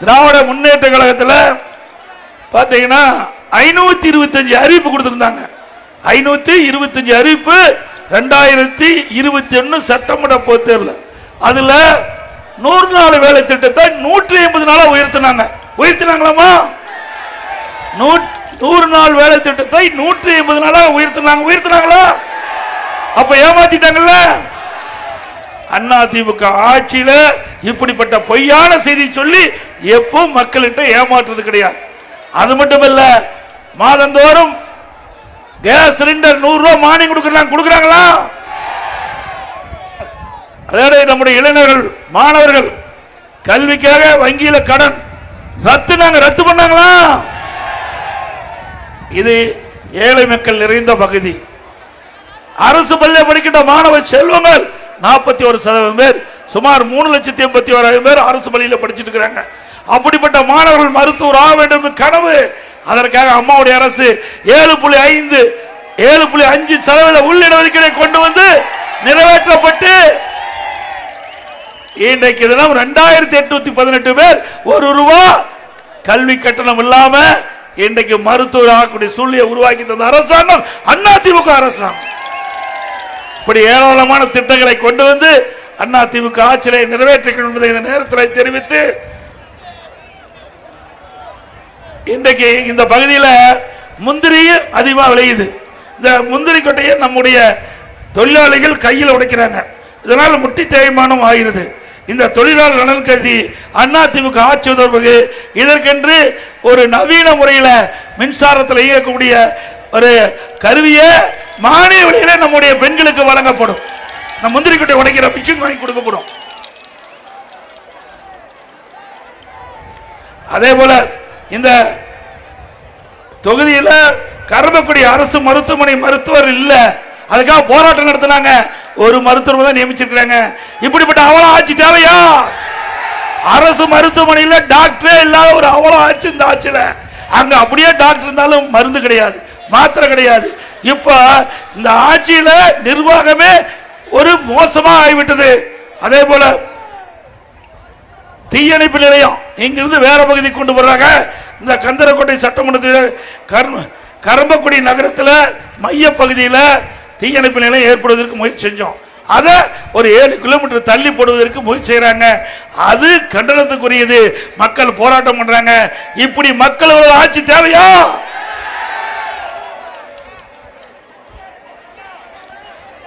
திராவிட முன்னேற்ற கழகத்தில் பார்த்தீங்கன்னா ஐநூற்றி இருபத்தஞ்சு அறிவிப்பு கொடுத்துருந்தாங்க. ஐநூற்றி இருபத்தஞ்சு அறிவிப்பு ரெண்டாயிரத்தி இருபத்தி ஒன்று சட்டமன்ற பொதுத் தேர்தல் அதில் நூறு நாள் வேலை திட்டத்தை நூற்றி ஐம்பது நாளாக உயர்த்தினாங்க. உயர்த்தினாங்களாமா? நூறு நாள் வேலை திட்டத்தை நூற்றி ஐம்பது நாளாக உயர்த்தினாங்க. உயர்த்தினாங்களா? அப்ப ஏமாத்திட்டாங்கல்ல? அண்ணா ஆட்சியில் இப்படிப்பட்ட பொய்யான செய்தி சொல்லி எப்போ மக்கள்கிட்ட ஏமாற்றுறது கிடையாது. அது மட்டும் இல்ல மாதந்தோறும் கேஸ் சிலிண்டர் நூறு ரூபாய் மானியம் கொடுக்கறாங்க கொடுக்கறாங்களா? அதோட நம்முடைய இளைஞர்கள் மாணவர்கள் கல்விக்காக வங்கியில கடன் ரத்து நாங்க ரத்து பண்ணாங்களா? இது ஏழை மக்கள் நிறைந்த பகுதி. அரசு பள்ளி படிக்கின்ற மாணவ செல்வங்கள் நாற்பத்தி ஒரு சதவீதம் பேர் சுமார் மூணு லட்சத்தி எண்பத்தி ஓராயிரம் பேர் அரசு பள்ளியில் படிச்சுட்டு இருக்கிறாங்க. அப்படிப்பட்ட மாணவர்கள் மருத்துவர் ஆக வேண்டும் கனவு. அதற்காக அம்மாவுடைய அரசு ஏழு புள்ளி ஐந்து ஏழு புள்ளி அஞ்சு சதவீத உள்ளிடஒதுக்கீடை கொண்டு வந்து நிறைவேற்றப்பட்டு இன்றைக்கு தினம் ரெண்டாயிரத்தி எட்நூத்தி பதினெட்டு பேர் ஒரு ரூபா கல்வி கட்டணம் இல்லாம இன்றைக்கு மருத்துவர் ஆகக்கூடிய சூழ்நிலை உருவாக்கி தந்த அரசாங்கம் அண்ணா திமுக அரசாங்கம். இப்படி ஏராளமான திட்டங்களை கொண்டு வந்து அண்ணா திமுக ஆட்சியை நிறைவேற்றிக்கணும் என்பதை இந்த நேரத்தில் தெரிவித்து இன்றைக்கு இந்த பகுதியில் முந்திரியும் அதிகமாக விளையுது. இந்த முந்திரி கொட்டையை நம்முடைய தொழிலாளிகள் கையில் உடைக்கிறாங்க. இதனால் முட்டி தேய்மானம் ஆகிறது. இந்த தொழிலாளர் நலன் கருதி அண்ணா திமுக ஆட்சி தொடர்பு இதற்கென்று ஒரு நவீன முறையில் மின்சாரத்தில் இயக்கக்கூடிய ஒரு கருவியை மானிய விலையில நம்முடைய பெண்களுக்கு வழங்கப்படும். நம்ம முந்திரி கொட்டை உடைக்கிற மிஷின் வாங்கி கொடுக்கப்படும் அதே போல இந்த தொகுதியில் கருமக்குடி அரசு மருத்துவமனை மருத்துவர் இல்லை. அதுக்காக போராட்டம் நடத்தினாங்க. ஒரு மருத்துவர் தான் நியமிச்சிருக்கிறாங்க. இப்படிப்பட்ட அவல ஆட்சி தேவையா? அரசு மருத்துவமனையில் டாக்டரே இல்லாத ஒரு அவல ஆட்சி இந்த ஆட்சியில். அங்க அப்படியே டாக்டர் இருந்தாலும் மருந்து கிடையாது. மாத்திரை கிடையாது. இப்போ இந்த ஆட்சியில் நிர்வாகமே ஒரு மோசமாக ஆகிவிட்டது. அதே போல தீயணைப்பு நிலையம் இங்கிருந்து வேற பகுதி கொண்டு போறாங்க இந்த கந்தரக்கோட்டை சட்டமன்றத்தில் கர்ம கரம்பக்குடி நகரத்தில் மைய பகுதியில் தீயணைப்பு நிலையம் ஏற்படுவதற்கு முயற்சி செஞ்சோம். அதை ஒரு ஏழு கிலோமீட்டர் தள்ளி போடுவதற்கு முயற்சி செய்கிறாங்க அது கண்டனத்துக்குரியது. மக்கள் போராட்டம் பண்றாங்க. இப்படி மக்களோட ஆட்சி தேவையா?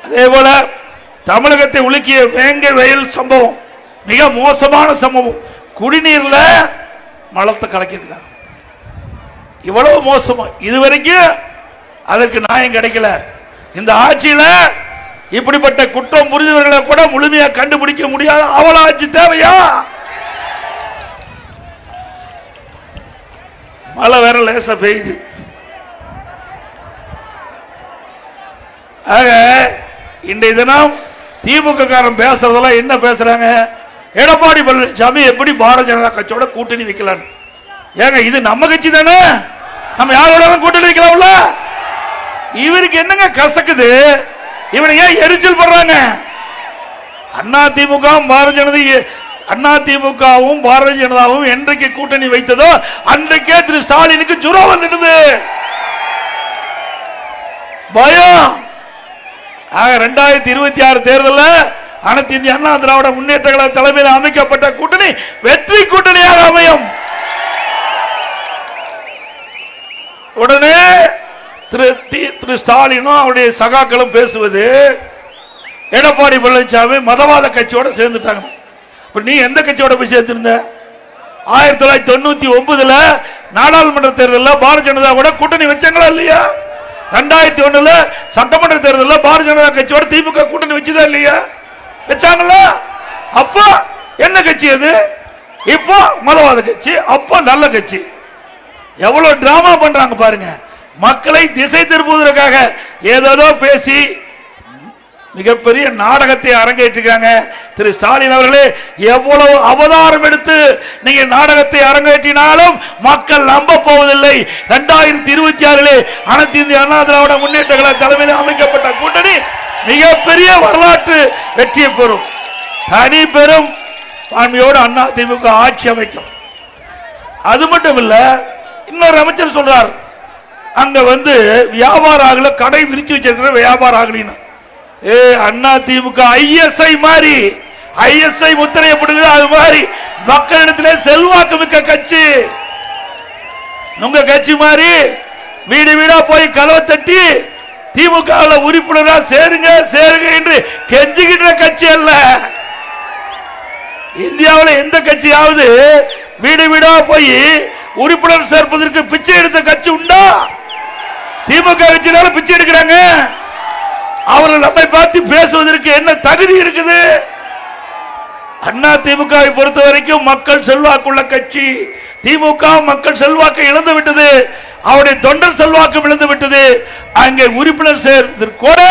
அதே போல தமிழகத்தை உலுக்கிய வேங்கை வயல் சம்பவம். மிக மோசமான சம்பவம் குடிநீர்ல மலத்தை கலக்கிருக்காங்க இவ்வளவு மோசமா. இதுவரைக்கும் அதற்கு நியாயம் கிடைக்கல. இந்த ஆட்சியில இப்படிப்பட்ட குற்றம் புரிந்தவர்களை கூட முழுமையா கண்டுபிடிக்க முடியாத அவல ஆட்சி தேவையா? மழை வேற லேச பெய்யுது. ஆக இன்றைய தினம் திமுக காரன் பேசுறதெல்லாம் என்ன பேசுறாங்க? எடப்பாடி பழனிசாமி எப்படி பாரதிய ஜனதா கட்சியோட கூட்டணி வைக்கலான்னு? ஏங்க இது நம்ம கட்சி தானே? நம்ம யாரோட கூட்டணி வைக்கலாம்ல? இவருக்கு என்னங்க கசக்குது? இவனை ஏன் எரிச்சல் படுறாங்க அண்ணா திமுக பாரதிய ஜனதா அண்ணா திமுகவும் பாரதிய ஜனதாவும் என்றைக்கு கூட்டணி வைத்ததோ அன்றைக்கே திரு ஸ்டாலினுக்கு ஜுரம் வந்துடுது. பயம். ஆக ரெண்டாயிரத்தி இருபத்தி ஆறு தேர்தலில் அனைத்து இந்திய அண்ணா திராவிட முன்னேற்ற கழக தலைமையில் அமைக்கப்பட்ட கூட்டணி வெற்றி கூட்டணியாக அமையும். உடனே திரு தி- திரு ஸ்டாலினும் அவருடைய சகாக்களும் பேசுவது எடப்பாடி பழனிசாமி மதவாத கட்சியோட சேர்ந்துட்டாங்க. இப்ப நீ எந்த கட்சியோட போய் சேர்ந்திருந்த? ஆயிரத்தி தொள்ளாயிரத்தி தொண்ணூத்தி ஒன்பதுல நாடாளுமன்ற தேர்தலில் பாரதிய ஜனதா கூட கூட்டணி வச்சாங்களா இல்லையா? ரெண்டாயிரத்தி ஒண்ணுல சட்டமன்ற தேர்தலில் பாரதிய ஜனதா கட்சியோட திமுக கூட்டணி வச்சுதா இல்லையா? வச்சாங்களா அப்போ என்ன கட்சி அது? இப்போ மதவாத கட்சி அப்போ நல்ல கட்சி. எவ்வளவு டிராமா பண்றாங்க பாருங்க. மக்களை திசை திருப்புவதற்காக ஏதேதோ பேசி மிகப்பெரிய நாடகத்தை அரங்கேற்றிருக்காங்க. திரு ஸ்டாலின் அவர்களே எவ்வளவு அவதாரம் எடுத்து நீங்க நாடகத்தை அரங்கேற்றினாலும் மக்கள் நம்ப போவதில்லை. இரண்டாயிரத்தி இருபத்தி ஆறிலே அனைத்து இந்திய அண்ணா திராவிட முன்னேற்ற கழக தலைமையில் அமைக்கப்பட்ட கூட்டணி மிகப்பெரிய வரலாற்று வெற்றியை பெறும். தனி பெரும் பான்மையோடு அண்ணா திமுக ஆட்சி அமைக்கும். அது மட்டும் இல்ல இன்னொரு அமைச்சர் சொல்றார் அங்க வந்து வியாபார ஆகல கடை விரிச்சு வச்சிருக்கிற வியாபார ஆகலின்னு ஏ அண்ணா திமுக ஐஎஸ்ஐ மாதிரி ஐஎஸ்ஐ முத்திரையை அது மாதிரி மக்களிடத்திலே செல்வாக்கு மிக்க கட்சி. உங்க கட்சி மாதிரி வீடு வீடா போய் கலவை தட்டி திமுக உறுப்பினரா சேருங்க சேருங்க என்று கெஞ்சுகின்ற கட்சி அல்ல. இந்தியாவில் எந்த கட்சியாவது வீடு வீடா போய் உறுப்பினர் சேர்ப்பதற்கு பிச்சை எடுத்த கட்சி உண்டா? திமுக கட்சியினால பிச்சை எடுக்கிறாங்க. அவர்கள் நம்மை பார்த்து பேசுவதற்கு என்ன தகுதி இருக்குது? அண்ணா திமுகவை பொறுத்த வரைக்கும் மக்கள் செல்வாக்குள்ள கட்சி. திமுக மக்கள் செல்வாக்கை இழந்து விட்டது. அவருடைய தொண்டர் செல்வாக்கு விழுந்து விட்டது. அங்கே உறுப்பினர் சேர்வதற்கு கூட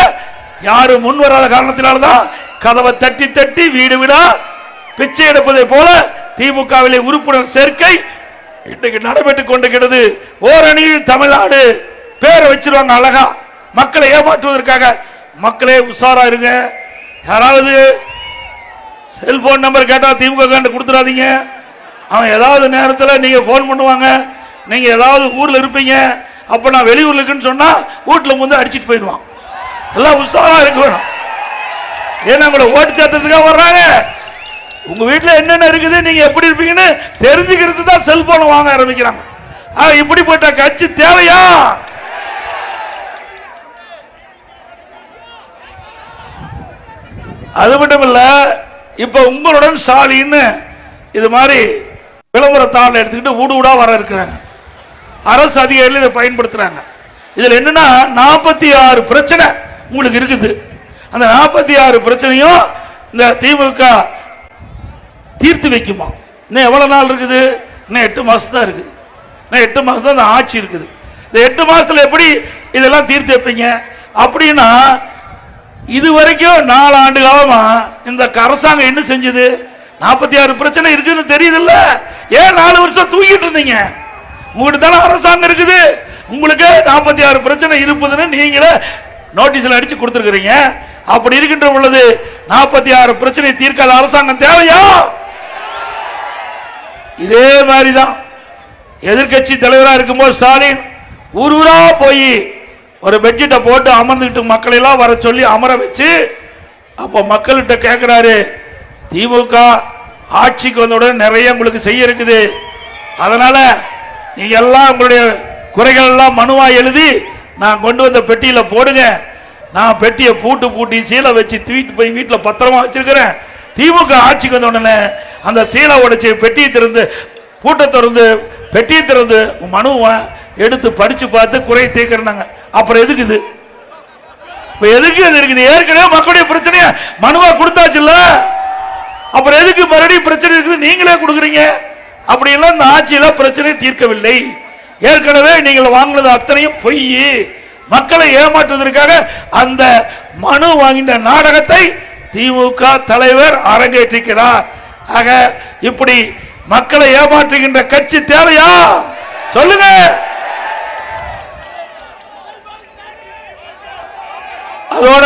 யாரும் முன் வராத காரணத்தினால்தான் கதவை தட்டி தட்டி வீடு வீடா பிச்சை எடுப்பதை போல திமுகவிலே உறுப்பினர் சேர்க்கை இன்றைக்கு நடைபெற்றுக் கொண்டிருக்கிறது. ஓரணியில் தமிழ்நாடு பேரை வச்சிருவாங்க அழகா. மக்களை ஏமாற்றுவதற்காக மக்களே உஷாரா இருங்க. யாராவது செல்போன் நம்பர் கேட்டால் திமுக கொடுத்துடாதீங்க. அவன் ஏதாவது நேரத்தில் நீங்க ஃபோன் பண்ணுவாங்க. நீங்க ஏதாவது ஊர்ல இருப்பீங்க அப்ப நான் வெளியூர்ல இருக்குன்னு சொன்னா வீட்டுல வந்து அடிச்சுட்டு போயிடுவான். எல்லாம் உற்சாகமாக இருக்க வேணும். ஏன்னா உங்களை ஓட்டு சேர்த்ததுக்காக வர்றாங்க. உங்க வீட்டுல என்னென்ன இருக்குது நீங்க எப்படி இருப்பீங்கன்னு தெரிஞ்சுக்கிறது தான் செல்போன் வாங்க ஆரம்பிக்கிறாங்க. ஆ, இப்படிப்பட்ட கட்சி தேவையா? அது மட்டும் இல்ல இப்ப உங்களுடன் சாலின்னு இது மாதிரி விளம்பரத்தாள் எடுத்துக்கிட்டு ஊடு ஊடா வர இருக்கிறாங்க. அரசு அதிகாரிகள் இதை பயன்படுத்துறாங்க. இதுல என்னன்னா நாற்பத்தி ஆறு பிரச்சனை உங்களுக்கு இருக்குது. அந்த நாற்பத்தி ஆறு பிரச்சனையும் இந்த திமுக தீர்த்து வைக்குமா? இன்னும் எவ்வளோ நாள் இருக்குது? இன்னும் எட்டு மாதம் தான் இருக்குது. இன்னும் எட்டு மாதம் தான் இந்த ஆட்சி இருக்குது. இந்த எட்டு மாதத்தில் எப்படி இதெல்லாம் தீர்த்து வைப்பீங்க? அப்படின்னா இது வரைக்கும் நாலு ஆண்டு காலமாக இந்த அரசாங்கம் என்ன செஞ்சது? நாற்பத்தி ஆறு பிரச்சனை இருக்குதுன்னு தெரியுதுல்ல. ஏன் நாலு வருஷம் தூங்கிட்டு இருந்தீங்க? உங்கள்கிட்ட தானே அரசாங்கம் இருக்குது? உங்களுக்கு நாற்பத்தி ஆறு பிரச்சனை இருப்பதுன்னு நீங்களே நோட்டீஸ்ல அடிச்சு கொடுத்துருக்குறீங்க. அப்படி இருக்கின்ற பொழுது நாற்பத்தி ஆறு பிரச்சனை தீர்க்காத அரசாங்கம் தேவையா? இதே மாதிரி தான் எதிர்க்கட்சி தலைவராக இருக்கும்போது ஸ்டாலின் ஊர் ஊரா போய் ஒரு பெட்ஷீட்டை போட்டு அமர்ந்துக்கிட்டு மக்களை எல்லாம் வர சொல்லி அமர வச்சு அப்போ மக்கள்கிட்ட கேட்குறாரு திமுக ஆட்சிக்கு வந்தவுடன் நிறைய உங்களுக்கு செய்ய இருக்குது. அதனால நீங்க எல்லாம் உங்களுடைய குறைகள் எல்லாம் மனுவா எழுதி நான் கொண்டு வந்த பெட்டியில போடுங்க. நான் பெட்டியை பூட்டு பூட்டி சீலை வச்சு தூக்கிட்டு போய் வீட்டில் பத்திரமா வச்சிருக்கிறேன். திமுக ஆட்சிக்கு வந்த உடனே அந்த சீலை உடைச்சி பெட்டியை திறந்து பூட்டை திறந்து பெட்டியை திறந்து மனுவை எடுத்து படிச்சு பார்த்து குறை தீர்க்கிறனாங்க அப்புறம் எதுக்கு இது? இப்போ எதுக்கு இது இருக்குது? ஏற்கனவே மக்களுடைய பிரச்சனைய மனுவா கொடுத்தாச்சுல்ல? அப்புறம் எதுக்கு மறுபடியும் பிரச்சனை இருக்குது? நீங்களே கொடுக்குறீங்க. அப்படி எல்லாம் இந்த ஆட்சியில் பிரச்சனை தீர்க்கவில்லை. ஏற்கனவே நீங்கள் வாங்கினது அத்தனையும் பொய். மக்களை ஏமாற்றுவதற்காக அந்த மனு வாங்கின நாடகத்தை திமுக தலைவர் அரங்கேற்றிருக்கிறார். ஆக இப்படி மக்களை ஏமாற்றுகின்ற கட்சி தேவையா? சொல்லுங்க. அதோட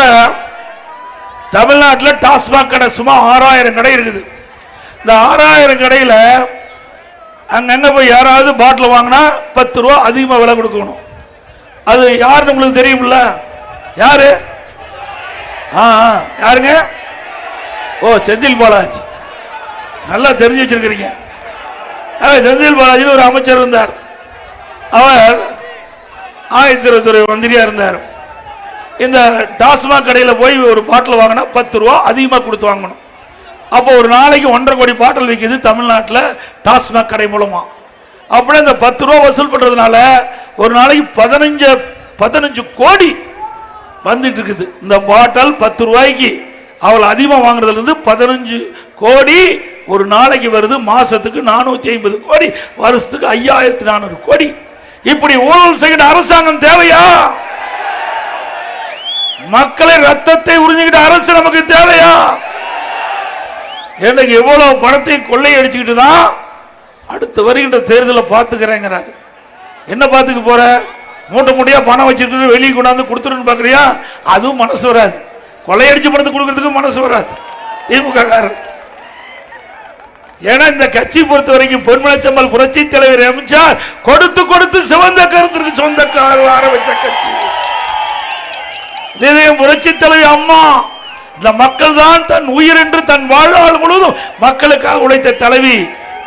தமிழ்நாட்டில் டாஸ்மாக் கடை சும்மா ஆறாயிரம் கடை இருக்குது. இந்த ஆறாயிரம் கடையில் அங்கங்க போய் யாராவது பாட்டில் வாங்கினா பத்து ரூபா அதிகமாக விலை கொடுக்கணும். அது யாருன்னு உங்களுக்கு தெரியும்ல யாரு? ஆ ஆ, யாருங்க? ஓ செந்தில் பாலாஜி. நல்லா தெரிஞ்சு வச்சிருக்கிறீங்க. ஆ, செந்தில் பாலாஜின்னு ஒரு அமைச்சர் இருந்தார். அவர் ஆயத்திரத்துறை மந்திரியா இருந்தார். இந்த டாஸ்மாக் கடையில் போய் ஒரு பாட்டில் வாங்கினா பத்து ரூபா அதிகமாக கொடுத்து வாங்கணும். அப்போ ஒரு நாளைக்கு ஒன்றரை கோடி பாட்டில் விற்கிது தமிழ்நாட்டில் டாஸ்மாக் கடை மூலமா. அப்படியே இந்த பத்து ரூபா வசூல் பண்றதுனால ஒரு நாளைக்கு பதினஞ்சு பதினஞ்சு கோடி வந்துட்டு இருக்குது. இந்த பாட்டில் பத்து ரூபாய்க்கு அவள் அதிகமாக வாங்குறதுல இருந்து பதினஞ்சு கோடி ஒரு நாளைக்கு வருது. மாசத்துக்கு நானூத்தி ஐம்பது கோடி வருஷத்துக்கு ஐயாயிரத்தி நானூறு கோடி. இப்படி ஊழல் செய்கிற அரசாங்கம் தேவையா? மக்களை ரத்தத்தை உறிஞ்சுக்கிட்ட அரசு நமக்கு தேவையா? எனக்கு எவ்வளவு பணத்தை கொள்ளையடிச்சுக்கிட்டு தான் அடுத்து வருகின்ற தேர்தலை பார்த்துக்கிறேங்கிறாரு. என்ன பார்த்துக்க போற? மூட்டை மூட்டையா பணம் வச்சுட்டு வெளியே கொண்டாந்து கொடுத்துருன்னு பார்க்குறியா? அதுவும் மனசு வராது. கொள்ளையடிச்சு பணத்தை கொடுக்கறதுக்கு மனசு வராது. திமுக காரர். ஏன்னா இந்த கட்சி பொறுத்த வரைக்கும் பொன்மலைச்சம்மல் புரட்சி தலைவர் எம்ஜிஆர் கொடுத்து கொடுத்து சிவந்த கருத்திற்கு சொந்தக்கார ஆரம்பிச்ச கட்சி. இதயம் புரட்சி தலைவர் அம்மா. இந்த மக்கள் தான் தன் உயிர் என்று தன் வாழ்நாள் முழுவதும் மக்களுக்காக உழைத்த தலைவி.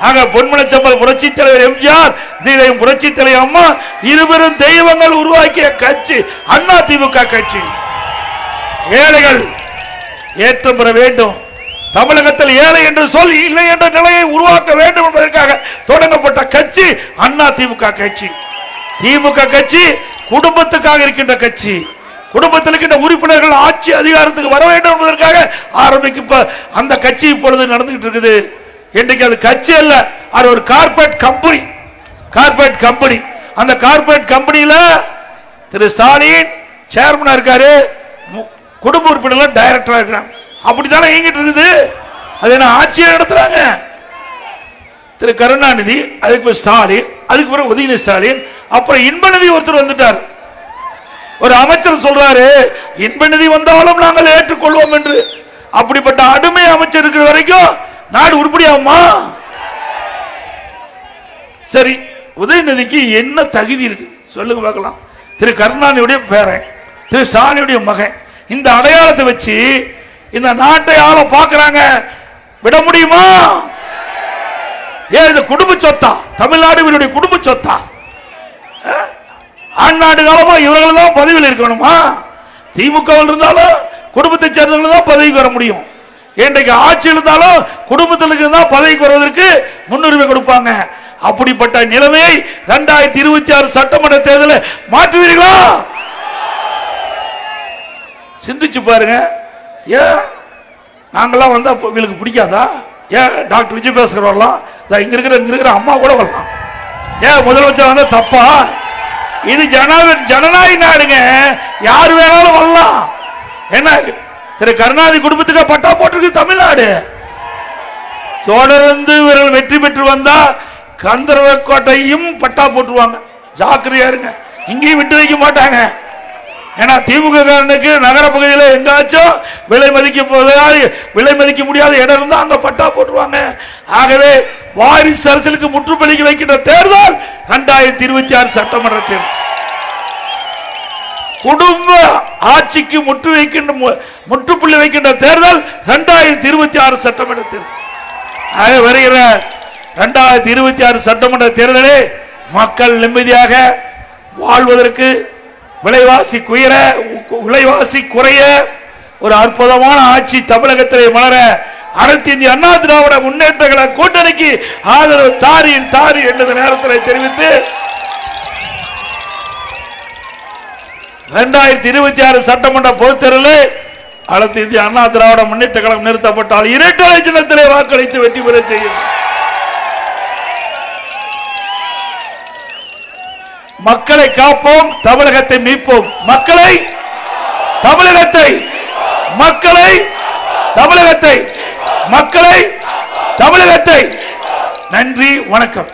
ஆக பொன்மலைச்சம்பல் புரட்சி தலைவர் எம்ஜிஆர் தீரையும் புரட்சி தலைவர் அம்மா இருவரும் தெய்வங்கள் உருவாக்கிய கட்சி அண்ணா திமுக கட்சி. ஏழைகள் ஏற்றம் பெற வேண்டும். தமிழகத்தில் ஏழை என்று சொல் இல்லை என்ற நிலையை உருவாக்க வேண்டும் என்பதற்காக தொடங்கப்பட்ட கட்சி அண்ணா திமுக கட்சி. திமுக கட்சி குடும்பத்துக்காக இருக்கின்ற கட்சி. குடும்பத்தில் இருக்கின்ற உறுப்பினர்கள் ஆட்சி அதிகாரத்துக்கு வர வேண்டும் என்பதற்காக ஆரம்பிக்க அந்த கட்சி இப்பொழுது நடந்துகிட்டு இருக்குது. இன்றைக்கு அது கட்சி அல்ல அது ஒரு கார்பரேட் கம்பெனி கார்பரேட் கம்பெனி அந்த கார்பரேட் கம்பெனியில் திரு ஸ்டாலின் சேர்மனாக இருக்காரு. குடும்ப உறுப்பினர்கள் டைரக்டராக இருக்கிறாங்க. அப்படித்தானே இயங்கிட்டு இருக்குது. அது என்ன ஆட்சியை நடத்துறாங்க? திரு கருணாநிதி அதுக்கு ஸ்டாலின் அதுக்கு பிறகு உதயநிதி ஸ்டாலின் அப்புறம் இன்பநிதி ஒருத்தர் வந்துட்டார். ஒரு அமைச்சர் சொல்றாரு இன்பநிதி வந்தாலும் நாங்கள் ஏற்றுக்கொள்வோம் என்று. அப்படிப்பட்ட அடிமை அமைச்சர் இருக்கிற வரைக்கும் நாடு உருப்படியாகுமா? சரி உதயநிதிக்கு என்ன தகுதி இருக்கு? சொல்லுங்க பார்க்கலாம். திரு கருணாநிதியுடைய பேரன் திரு ஸ்டாலினுடைய மகன். இந்த அடையாளத்தை வச்சு இந்த நாட்டை ஆள பாக்குறாங்க விட முடியுமா? ஏன் இந்த குடும்ப சொத்தா? தமிழ்நாடு இவருடைய குடும்ப சொத்தா? ஆண்டாண்டு காலமா இவர்கள் தான் பதவியில் இருக்கணுமா? திமுக இருந்தாலும் குடும்பத்தை சேர்ந்தவங்க தான் பதவிக்கு வர முடியும். இன்றைக்கு ஆட்சி இருந்தாலும் குடும்பத்தில் இருந்தா பதவிக்கு வருவதற்கு முன்னுரிமை கொடுப்பாங்க. அப்படிப்பட்ட நிலைமையை இரண்டாயிரத்தி இருபத்தி ஆறு சட்டமன்ற தேர்தலில் மாற்றுவீர்களா? சிந்திச்சு பாருங்க. ஏன்? நாங்களாம் வந்து அப்போ இவங்களுக்கு பிடிக்காதா? ஏன் டாக்டர் விஜயபாஸ்கர் வரலாம் இங்கே இங்க இருக்கிற இங்க இருக்கிற அம்மா கூட வரலாம். ஏன் முதலமைச்சர் வந்து தப்பா? இது ஜனாதி ஜனநாயக நாடுங்க. யார் வேணாலும் வரலாம். என்ன திரு கருணாநிதி குடும்பத்துக்கு பட்டா போட்டிருக்கு தமிழ்நாடு. தொடர்ந்து இவர்கள் வெற்றி பெற்று வந்தா கந்தர்வ கோட்டையும் பட்டா போட்டுருவாங்க. ஜாக்கிரதையா இருங்க. இங்கேயும் விட்டு வைக்க மாட்டாங்க. ஏன்னா திமுக காரனுக்கு நகர பகுதியில் எங்காச்சும் விலை மதிக்க போதாது விலை மதிக்க முடியாத இடம் இருந்தால் அங்கே பட்டா போட்டுருவாங்க. ஆகவே வாரிசு அரசியலுக்கு முற்றுப்பலிக்கு வைக்கின்ற தேர்தல் இரண்டாயிரத்தி இருபத்தி ஆறு சட்டமன்ற தேர்தல். குடும்ப ஆட்சிக்கு முற்று வைக்கின்ற மு- முற்றுப்புள்ளி வைக்கின்ற தேர்தல் இரண்டாயிரத்தி இருபத்தி ஆறு சட்டமன்ற தேர்தல். வருகிற இரண்டாயிரத்தி இருபத்தி ஆறு சட்டமன்ற தேர்தலே மக்கள் நிம்மதியாக வாழ்வதற்கு விலைவாசி குயர விலைவாசி குறைய ஒரு அற்புதமான ஆட்சி தமிழகத்திலே மலர அனைத்து இந்திய அண்ணா திராவிட முன்னேற்ற கழக கூட்டணிக்கு ஆதரவு தாரி தாரி என்ற நேரத்தில் தெரிவித்து இரண்டாயிரத்தி இருபத்தி ஆறு சட்டமன்ற பொதுத்தேர்தலில் அனைத்து இந்திய அண்ணா திராவிட முன்னேற்ற கழகம் நிறுத்தப்பட்டால் இரட்டை சின்னத்திலே வாக்களித்து வெற்றி பெற செய்யும். மக்களை காப்போம் தமிழகத்தை மீட்போம். மக்களை தமிழகத்தை மக்களை தமிழகத்தை மக்களை தமிழகத்தை நன்றி வணக்கம்.